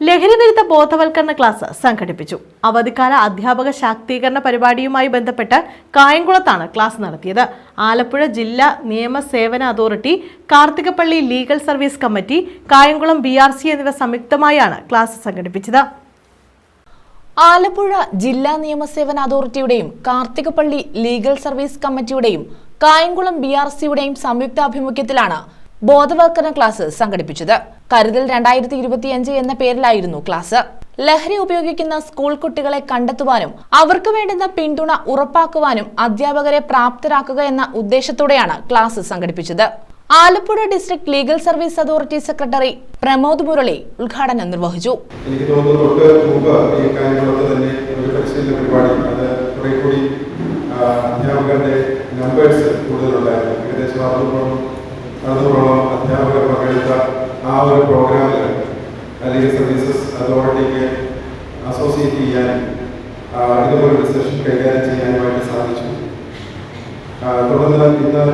ലഹരിവിരുദ്ധ ബോധവൽക്കരണ ക്ലാസ് സംഘടിപ്പിച്ചു. അവധിക്കാല അധ്യാപക ശാക്തീകരണ പരിപാടിയുമായി ബന്ധപ്പെട്ട് കായംകുളത്താണ് ക്ലാസ് നടത്തിയത്. ആലപ്പുഴ ജില്ലാ നിയമസേവന authority Karthikappally legal service committee Kayamkulam B എന്നിവ സംയുക്തമായാണ് ക്ലാസ് സംഘടിപ്പിച്ചത്. ആലപ്പുഴ ജില്ലാ നിയമസേവന അതോറിറ്റിയുടെയും കാർത്തികപ്പള്ളി ലീഗൽ സർവീസ് കമ്മിറ്റിയുടെയും കായംകുളം ബി ആർ സിയുടെയും സംയുക്താഭിമുഖ്യത്തിലാണ് ബോധവൽക്കരണ ക്ലാസ് സംഘടിപ്പിച്ചത്. കരുതൽ രണ്ടായിരത്തി ഇരുപത്തിയഞ്ച് എന്ന പേരിലായിരുന്നു ക്ലാസ്. ലഹരി ഉപയോഗിക്കുന്ന സ്കൂൾ കുട്ടികളെ കണ്ടെത്തുവാനും അവർക്ക് വേണ്ടുന്ന പിന്തുണ ഉറപ്പാക്കുവാനും അധ്യാപകരെ പ്രാപ്തരാക്കുക എന്ന ഉദ്ദേശത്തോടെയാണ് ക്ലാസ് സംഘടിപ്പിച്ചത്. Alappuzha district legal service authority secretary Pramod Murali ഉദ്ഘാടനം നിർവഹിച്ചു. എനിക്ക് തോന്നുന്നു തൊട്ട് മുമ്പ് ഈ കാര്യങ്ങളൊക്കെ തന്നെ ഒരു പരിശീലന പരിപാടി അത് കുറെ കൂടി അധ്യാപകരുടെ നമ്പേഴ്സ് കൂടുതലുണ്ടായിരുന്നു. ഏകദേശം അറുന്നൂറോളം അറുന്നൂറോളം അധ്യാപകർ പങ്കെടുത്ത ആ ഒരു പ്രോഗ്രാമിൽ അല്ലെങ്കിൽ സർവീസസ് അതോറിറ്റിക്ക് അസോസിയേറ്റ് ചെയ്യാനും ഇതുപോലൊരു സെഷൻ കൈകാര്യം ചെയ്യാനുമായിട്ട് സാധിച്ചു. തുടർന്ന് ഇന്ന്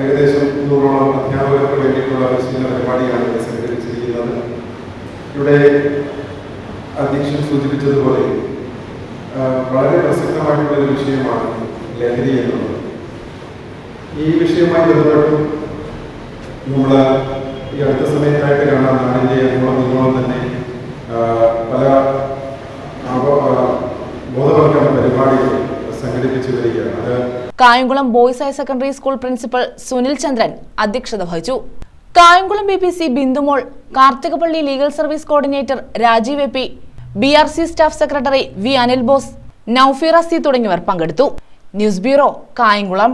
ഏകദേശം നൂറോളം അധ്യാപകർക്ക് വേണ്ടിയിട്ടുള്ള പരിശീലന പരിപാടിയാണ് ഇവിടെ സംഘടിപ്പിച്ചിരിക്കുന്നത്. ഇവിടെ അധ്യക്ഷൻ സൂചിപ്പിച്ചതുപോലെ വളരെ പ്രസക്തമായിട്ടുള്ള ഒരു വിഷയമാണ് ലഹരി എന്നുള്ളത്. ഈ വിഷയമായി ബന്ധപ്പെട്ട് നമ്മൾ ഈ അടുത്ത സമയത്തായിട്ട് കാണാം നാടിന്റെ അങ്ങോളം ഇങ്ങോളം തന്നെ. പല ബോധവൽക്കരണ പരിപാടികൾ സംഘടിപ്പിച്ചു വരികയാണ്. അത് Kayamkulam boys higher secondary school principal Sunil Chandran അധ്യക്ഷത വഹിച്ചു. Kayamkulam B P C Bindumol Karthikappally legal service coordinator Rajeev A P B R C staff secretary V Anil Bose Naufeera C തുടങ്ങിയവർ പങ്കെടുത്തു. News bureau Kayamkulam.